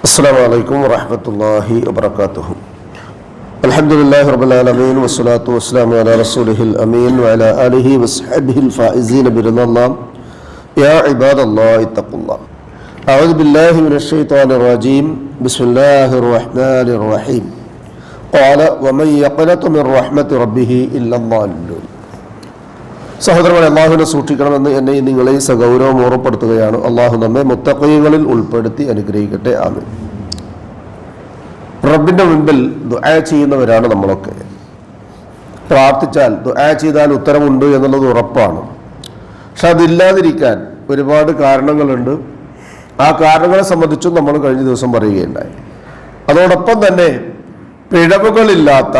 السلام عليكم ورحمة الله وبركاته. الحمد لله رب العالمين والصلاة والسلام على رسوله الأمين وعلى آله وصحبه الفائزين برضا الله. يا عباد الله اتقوا الله. أعوذ بالله من الشيطان الرجيم. بسم الله الرحمن الرحيم. قال ومن يقنط من رحمة ربه إلا الضالون. സഹോദരങ്ങളെ അള്ളാഹുവിനെ സൂക്ഷിക്കണമെന്ന് എന്നെ നിങ്ങളെ സഗൗരവം ഓർമ്മപ്പെടുത്തുകയാണ്. അള്ളാഹു നമ്മെ മുത്തക്കൈകളിൽ ഉൾപ്പെടുത്തി അനുഗ്രഹിക്കട്ടെ. ആമീൻ. റബ്ബിന്റെ മുൻപിൽ ദുആ ചെയ്യുന്നവരാണ് നമ്മളൊക്കെ. പ്രാർത്ഥിച്ചാൽ ദുആ ചെയ്താൽ ഉത്തരമുണ്ട് എന്നുള്ളത് ഉറപ്പാണ്. പക്ഷെ അതില്ലാതിരിക്കാൻ ഒരുപാട് കാരണങ്ങളുണ്ട്. ആ കാരണങ്ങളെ സംബന്ധിച്ചും നമ്മൾ കഴിഞ്ഞ ദിവസം പറയുകയുണ്ടായി. അതോടൊപ്പം തന്നെ പിഴവുകളില്ലാത്ത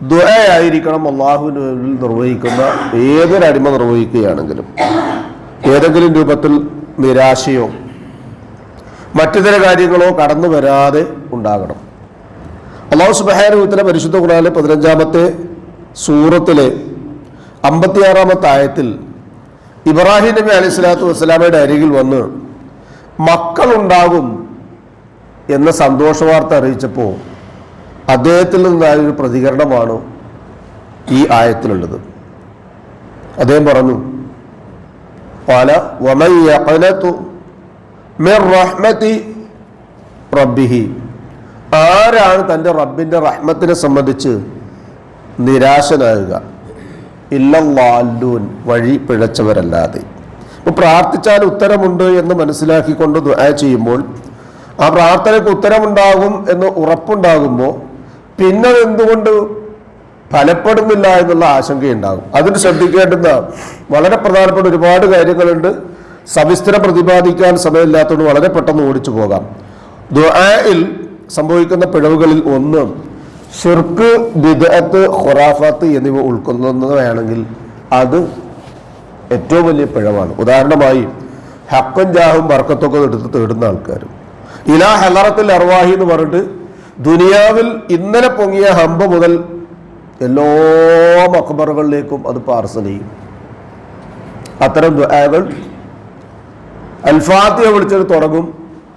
ദുആയായിരിക്കണം അള്ളാഹുവിന് മുന്നിൽ നിർവഹിക്കുന്ന ഏതൊരടിമ നിർവഹിക്കുകയാണെങ്കിലും ഏതെങ്കിലും രൂപത്തിൽ നിരാശയോ മറ്റു ചില കാര്യങ്ങളോ കടന്നു വരാതെ ഉണ്ടാകണം. അള്ളാഹു സുബഹാനുവിത്തിലെ പരിശുദ്ധ ഖുറാനിലെ പതിനഞ്ചാമത്തെ സൂറത്തിലെ അമ്പത്തിയാറാമത്തെ ആയത്തിൽ ഇബ്രാഹിം നബി അലൈഹി സ്വലാത്തു വസ്സലാമയുടെ അരികിൽ വന്ന് മക്കളുണ്ടാകും എന്ന സന്തോഷവാർത്ത അറിയിച്ചപ്പോൾ അദ്ദേഹത്തിൽ നിന്നായ ഒരു പ്രതികരണമാണ് ഈ ആയത്തിലുള്ളത്. അദ്ദേഹം പറഞ്ഞു പല റഹ്മതി റബ്ബിഹി. ആരാണ് തന്റെ റബ്ബിന്റെ റഹ്മത്തിനെ സംബന്ധിച്ച് നിരാശനാകുക? ഇല്ലാല്ലൂൻ വഴി പിഴച്ചവരല്ലാതെ. അപ്പോൾ പ്രാർത്ഥിച്ചാൽ ഉത്തരമുണ്ട് എന്ന് മനസ്സിലാക്കിക്കൊണ്ട് ദുആ ചെയ്യുമ്പോൾ ആ പ്രാർത്ഥനയ്ക്ക് ഉത്തരമുണ്ടാകും എന്ന് ഉറപ്പുണ്ടാകുമ്പോൾ പിന്നെ എന്തുകൊണ്ട് ഫലപ്പെടുന്നില്ല എന്നുള്ള ആശങ്കയുണ്ടാകും. അതിന് ശ്രദ്ധിക്കേണ്ടുന്ന വളരെ പ്രധാനപ്പെട്ട ഒരുപാട് കാര്യങ്ങളുണ്ട്. സവിസ്തര പ്രതിപാദിക്കാൻ സമയമില്ലാത്തതുകൊണ്ട് വളരെ പെട്ടെന്ന് ഓടിച്ചു പോകാം. ദുആയിൽ സംഭവിക്കുന്ന പിഴവുകളിൽ ഒന്ന് ഷിർക്ക് ബിദഅത്ത് ഖുറാഫാത്ത് എന്നിവ ഉൾക്കൊള്ളുന്നതാണെങ്കിൽ അത് ഏറ്റവും വലിയ പിഴവാണ്. ഉദാഹരണമായി ഹക്കും ജാഹും ബർക്കത്തൊക്കെ എടുത്ത് തേടുന്ന ആൾക്കാർ ഇലാ ഹലറത്തിൽ അർവാഹി എന്ന് പറഞ്ഞിട്ട് ദുനിയാവിൽ ഇന്നലെ പൊങ്ങിയ ഹമ്പ മുതൽ എല്ലാ മക്ബറുകളിലേക്കും അത് പാർസൽ ചെയ്യും. അത്തരം ദുആകൾ അൽഫാത്തിയ വിളിച്ചിട്ട് തുടങ്ങും.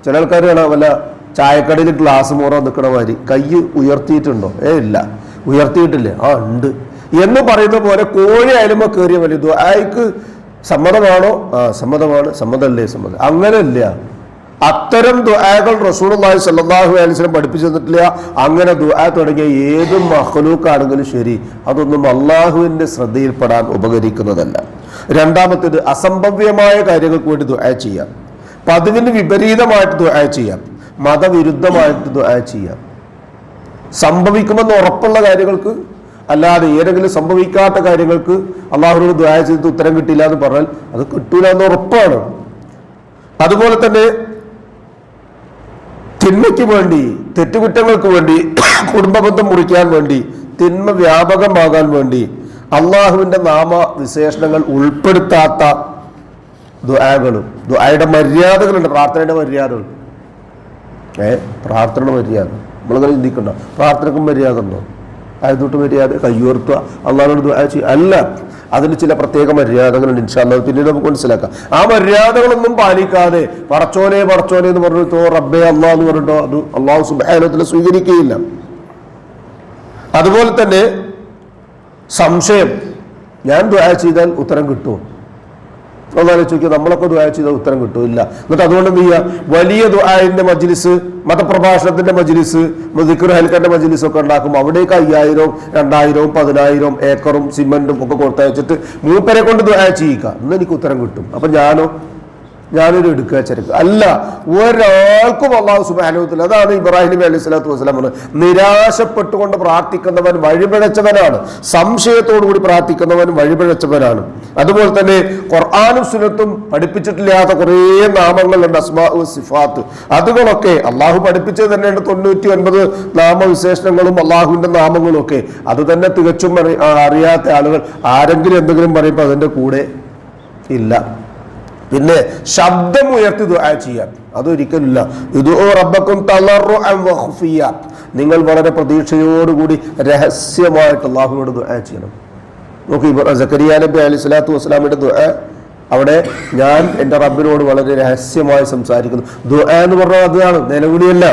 ചില ആൾക്കാർ കാണാം വല്ല ചായക്കടയിൽ ഗ്ലാസ് മൂറ നിൽക്കണ മാതിരി കൈ ഉയർത്തിയിട്ടുണ്ടോ? ഏ ഇല്ല. ഉയർത്തിയിട്ടില്ലേ. ആ ഉണ്ട്. എന്ന് പറയുന്ന പോലെ കോഴി അയലുമ കയറിയ വലിയ ദുആയ്ക്ക് സമ്മതമാണോ? ആ സമ്മതമാണ്. സമ്മതമല്ലേ സമ്മതം? അങ്ങനെയല്ല. അത്തരം ദുആകൾ സ്വല്ലല്ലാഹു അലൈഹി വസല്ലം പഠിപ്പിച്ചു തന്നിട്ടില്ല. അങ്ങനെ ദുആ തുടങ്ങിയ ഏത് മഹ്ലൂക്കാണെങ്കിലും ശരി അതൊന്നും അള്ളാഹുവിന്റെ ശ്രദ്ധയിൽപ്പെടാൻ ഉപകരിക്കുന്നതല്ല. രണ്ടാമത്തേത് അസംഭവ്യമായ കാര്യങ്ങൾക്ക് വേണ്ടി ദുആ ചെയ്യാം. പതിവിന് വിപരീതമായിട്ട് ദുആ ചെയ്യാം. മതവിരുദ്ധമായിട്ട് ദുആ ചെയ്യാം. സംഭവിക്കുമെന്ന് ഉറപ്പുള്ള കാര്യങ്ങൾക്ക് അല്ലാതെ ഏതെങ്കിലും സംഭവിക്കാത്ത കാര്യങ്ങൾക്ക് അള്ളാഹുവിനോട് ദുആ ചെയ്തിട്ട് ഉത്തരം കിട്ടില്ല എന്ന് പറഞ്ഞാൽ അത് കിട്ടൂല എന്ന് ഉറപ്പാണ്. അതുപോലെ തന്നെ തിന്മയ്ക്ക് വേണ്ടി തെറ്റുകുറ്റങ്ങൾക്ക് വേണ്ടി കുടുംബബന്ധം മുറിക്കാൻ വേണ്ടി തിന്മ വ്യാപകമാകാൻ വേണ്ടി അള്ളാഹുവിന്റെ നാമ വിശേഷണങ്ങൾ ഉൾപ്പെടുത്താത്ത ദുആകളും ദുആയുടെ മര്യാദകളുണ്ട് പ്രാർത്ഥനയുടെ മര്യാദകൾ. ഏ? പ്രാർത്ഥനയുടെ മര്യാദ. നമ്മളിങ്ങനെ ചിന്തിക്കണ്ട. പ്രാർത്ഥനക്കും മര്യാദ ഉണ്ടോ? ആയതൊട്ട് മര്യാദ കയ്യുയർത്തുക അള്ളാഹിനോട് ദുആ ചെയ്യുക. അല്ല അതിന് ചില പ്രത്യേക മര്യാദകളുണ്ട്. ഇൻഷാല്ല പിന്നീട് നമുക്ക് മനസ്സിലാക്കാം. ആ മര്യാദകളൊന്നും പാലിക്കാതെ പറച്ചോനെ പറച്ചോനെ എന്ന് പറഞ്ഞിട്ടോ റബ്ബേ അള്ളാഹ് എന്ന് പറഞ്ഞിട്ടോ അത് അള്ളാഹു സുബാനത്തിൽ സ്വീകരിക്കുകയില്ല. അതുപോലെ തന്നെ സംശയം. ഞാൻ ദുആ ചെയ്താൽ ഉത്തരം കിട്ടുമോ? ഒന്നാലോചിച്ച് നോക്കിയാൽ നമ്മളൊക്കെ ദുആ ചെയ്താൽ ഉത്തരം കിട്ടൂല്ല. എന്നിട്ട് അതുകൊണ്ട് എന്ത് ചെയ്യുക വലിയ ദുആന്റെ മജ്ലിസ് മതപ്രഭാഷണത്തിന്റെ മജ്ലിസ് ദിക്ർ ഹൽക്കന്റെ മജ്ലിസ് ഒക്കെ ഉണ്ടാക്കും അവിടേക്ക് അയ്യായിരവും രണ്ടായിരവും പതിനായിരവും ഏക്കറും സിമെന്റും ഒക്കെ കൊടുത്തയച്ചിട്ട് മൂപ്പരെ കൊണ്ട് ദുആ ചെയ്യിക്കുക എന്ന് എനിക്ക് ഉത്തരം കിട്ടും. അപ്പൊ ഞാനോ ഞാനൊരു എടുക്കുക ചരക്ക് അല്ല ഒരാൾക്കും അള്ളാഹു സുബാനുവത്തിൽ അതാണ് ഇബ്രാഹിം നബി അലൈഹി സ്വലാത്തു വസ്സലാം പറഞ്ഞത്. നിരാശപ്പെട്ടുകൊണ്ട് പ്രാർത്ഥിക്കുന്നവൻ വഴിപിഴച്ചവനാണ്. സംശയത്തോടുകൂടി പ്രാർത്ഥിക്കുന്നവൻ വഴിപിഴച്ചവനാണ്. അതുപോലെ തന്നെ ഖുർആാനും സുനത്തും പഠിപ്പിച്ചിട്ടില്ലാത്ത കുറേ നാമങ്ങളുണ്ട് അസ്മാ സിഫാത്ത്. അതുകളൊക്കെ അള്ളാഹു പഠിപ്പിച്ചത് തന്നെയാണ്. തൊണ്ണൂറ്റി ഒൻപത് നാമവിശേഷണങ്ങളും അള്ളാഹുവിന്റെ നാമങ്ങളും ഒക്കെ. അത് തന്നെ തികച്ചും അറിയാത്ത ആളുകൾ ആരെങ്കിലും എന്തെങ്കിലും പറയുമ്പോൾ അതിന്റെ കൂടെ ഇല്ല. പിന്നെ ശബ്ദം ഉയർത്തി ദുആ ചെയ്യാൻ. അതൊരിക്കലില്ല ഇത് റബ്ബക്കും തളർറുഅൻ വഖുഫിയ. നിങ്ങൾ വളരെ പ്രതീക്ഷയോടുകൂടി രഹസ്യമായിട്ട് അള്ളാഹുവിനോട് ദുആ ചെയ്യണം. നോക്കി സക്കരിയ നബി അലി സ്വലാത്തു വസ്സലാമിയുടെ ദുആ അവിടെ ഞാൻ എന്റെ റബ്ബിനോട് വളരെ രഹസ്യമായി സംസാരിക്കുന്നു. ദുആ എന്ന് പറഞ്ഞാൽ അതാണ് നിലവിളിയല്ല.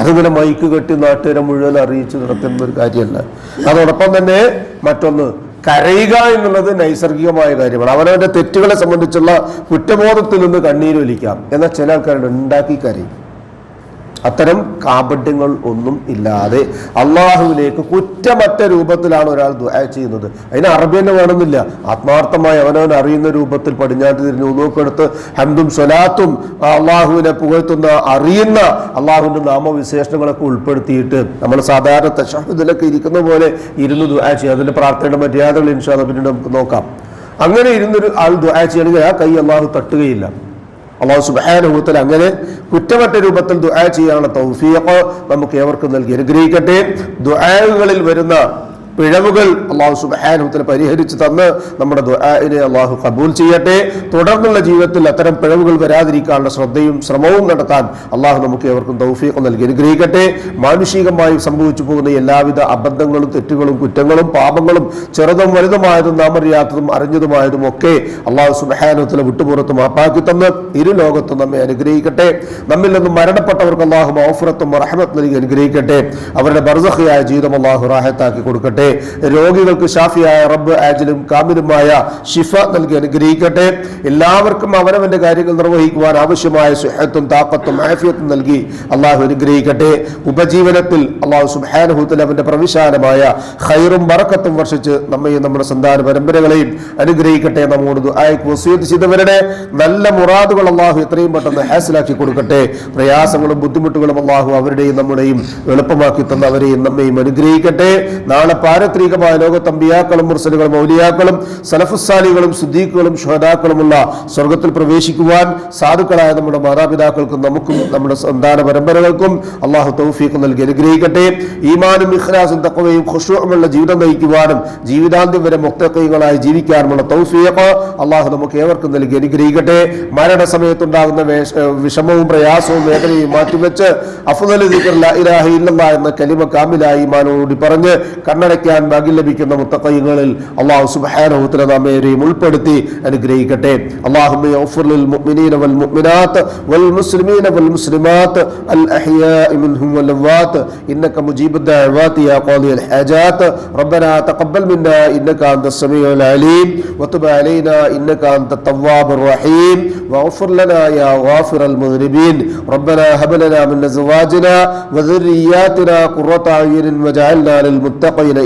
അതിങ്ങനെ മൈക്ക് കെട്ടി നാട്ടുകാരെ മുഴുവൻ അറിയിച്ച് നടത്തുന്ന ഒരു കാര്യമല്ല. അതോടൊപ്പം തന്നെ മറ്റൊന്ന് കരയുക എന്നുള്ളത് നൈസർഗികമായ കാര്യമാണ്. അവനവന്റെ തെറ്റുകളെ സംബന്ധിച്ചുള്ള കുറ്റബോധത്തിൽ നിന്ന് കണ്ണീരൊലിക്കാം. എന്നാൽ ചില ആൾക്കാരുണ്ട് ഉണ്ടാക്കി കരയും. അത്തരം കാപട്യങ്ങൾ ഒന്നും ഇല്ലാതെ അള്ളാഹുവിലേക്ക് കുറ്റമറ്റ രൂപത്തിലാണ് ഒരാൾ ദുആ ചെയ്യുന്നത്. അതിന് അറബി തന്നെ വേണമെന്നില്ല. ആത്മാർത്ഥമായി അവനവൻ അറിയുന്ന രൂപത്തിൽ പടിഞ്ഞാട്ട് തിരിഞ്ഞ് നോക്കെടുത്ത് ഹംദും സ്വലാത്തും അള്ളാഹുവിനെ പുകഴ്ത്തുന്ന അറിയുന്ന അള്ളാഹുവിന്റെ നാമവിശേഷണങ്ങളൊക്കെ ഉൾപ്പെടുത്തിയിട്ട് നമ്മൾ സാധാരണ തഷഹുദിലൊക്കെ ഇരിക്കുന്ന പോലെ ഇരുന്ന് ദുആ ചെയ്യുക. അതിന്റെ പ്രാർത്ഥനയുടെ മര്യാദകൾ ഇൻഷാദ് പിന്നീട് നമുക്ക് നോക്കാം. അങ്ങനെ ഇരുന്നൊരു ആൾ ദുആ ചെയ്യണമെങ്കിൽ ആ കൈ അള്ളാഹു തട്ടുകയില്ല. അള്ളാഹു സുബാനുഭൂത്തിൽ അങ്ങനെ കുറ്റമറ്റ രൂപത്തിൽ ദുആ ചെയ്യാനുള്ള തൗഫീഖ് നമുക്ക് ഏവർക്കും നൽകി അനുഗ്രഹിക്കട്ടെ. ദുആകളിൽ വരുന്ന പിഴവുകൾ അള്ളാഹു സുബാനുഭൂത്തിൽ പരിഹരിച്ച് തന്ന് നമ്മുടെ ദുആനെ അള്ളാഹു കബൂൽ ചെയ്യട്ടെ. തുടർന്നുള്ള ജീവിതത്തിൽ അത്തരം പിഴവുകൾ വരാതിരിക്കാനുള്ള ശ്രദ്ധയും ശ്രമവും നടത്താൻ അള്ളാഹു നമുക്ക് ഏവർക്കും തൗഫീഖ് നൽകി അനുഗ്രഹിക്കട്ടെ. മാനുഷികമായി സംഭവിച്ചു പോകുന്ന എല്ലാവിധ അബദ്ധങ്ങളും തെറ്റുകളും കുറ്റങ്ങളും പാപങ്ങളും ചെറുതും വലുതുമായതും നാം അറിയാത്തതും അറിഞ്ഞതുമായതും ഒക്കെ അള്ളാഹു സുബാനുഭൂത്തിലെ വിട്ടുപുറത്ത് മാപ്പാക്കി തന്ന് ഇരു ലോകത്തും നമ്മെ അനുഗ്രഹിക്കട്ടെ. നമ്മിൽ നിന്നും മരണപ്പെട്ടവർക്ക് അള്ളാഹു മൗഫുറത്തും റഹമത്ത് നൽകി അനുഗ്രഹിക്കട്ടെ. അവരുടെ ബർസഖിയായ ജീവിതം അള്ളാഹു റാഹത്താക്കി കൊടുക്കട്ടെ. രോഗികൾക്ക് ഷാഫിയായ റബ്ബ് ആജിലും കാമിലുമായ ഷിഫ നൽകി അനുഗ്രഹിക്കട്ടെ. എല്ലാവർക്കും അവനവന്റെ കാര്യങ്ങൾ നിർവഹിക്കുവാൻ ആവശ്യമായ സുഹത്തും താക്കത്തും ആഫിയത്തും നൽകി അള്ളാഹു അനുഗ്രഹിക്കട്ടെ. ഉപജീവനത്തിൽ അള്ളാഹു സുബാനുഭൂത്തിൽ അവന്റെ പ്രവിശാലമായ ഖൈറും മറക്കത്തും വർഷിച്ച് നമ്മയും നമ്മുടെ സന്താന പരമ്പരകളെയും അനുഗ്രഹിക്കട്ടെ നമ്മോട് ചെയ്തവരുടെ നല്ല മുറാദുകൾ അള്ളാഹു എത്രയും പെട്ടെന്ന് ഹാസിലാക്കി കൊടുക്കട്ടെ. പ്രയാസങ്ങളും ബുദ്ധിമുട്ടുകളും അള്ളാഹു അവരുടെയും നമ്മുടെയും എളുപ്പമാക്കി തന്നവരെയും നമ്മയും അനുഗ്രഹിക്കട്ടെ. നാളെ പാരത്രികമായ ലോക തമ്പിയാക്കളും മുർസലുകളും മൗലിയാക്കളും സലഫുസാലികളും സുദ്ദീഖുകളും ഷഹദാക്കളുമുള്ള സ്വർഗത്തിൽ പ്രവേശിക്കുവാൻ സാധുക്കളായ നമ്മുടെ മാതാപിതാക്കൾക്കും നമുക്കും നമ്മുടെ സന്താന പരമ്പരകൾക്കും അള്ളാഹു തൗഫീഖ് നൽകി അനുഗ്രഹിക്കട്ടെ. ഈമാനും ഇഖ്ലാസും തക്കവയും ഖുഷുമുള്ള ജീവിതം നയിക്കുവാനും ജീവിതാന്ത്യം വരെ മുക്തക്കൈകളായി ജീവിക്കാനുമുള്ള തൗഫീഖ് അള്ളാഹു നമുക്ക് ഏവർക്കും നൽകി അനുഗ്രഹിക്കട്ടെ. മരണസമയത്തുണ്ടാകുന്ന വേഷ- വിഷമവും പ്രയാസവും വേദനയും മാറ്റിവെച്ച് അഫുദൽ ദിക്ർ ലാ ഇലാഹ എന്ന കലിമ കാമിലായി ഈമാനോടി പറഞ്ഞ് കണ്ണടയ്ക്കാൻ ഭാഗ്യം ലഭിക്കുന്ന മുത്തക്കൈകളിൽ അള്ളാഹു സുബ്ഹാനഹു തആല നമ്മേരെയും ഉൾപ്പെടുത്തി അനുഗ്രഹിക്കട്ടെ അല്ലാഹുമ്മ യഗ്ഫിർ ലിൽ മുഅ്മിനീന വൽ മുഅ്മിനാത്ത് വൽ മുസ്ലിമീന വൽ മുസ്ലിമാത്ത് അൽ അഹ്യാഇ മിൻഹും വൽ അംവാത്ത് ഇന്നക മുജീബു الدعوات يا قاضي الحاجات ربنا تقبل منا انك انت السميع العليم وتب علينا انك انت التواب الرحيم واغفر لنا يا غافر المذنبين ربنا هب لنا من ازواجنا وذرياتنا قرة اعين وجعلنا للمتقين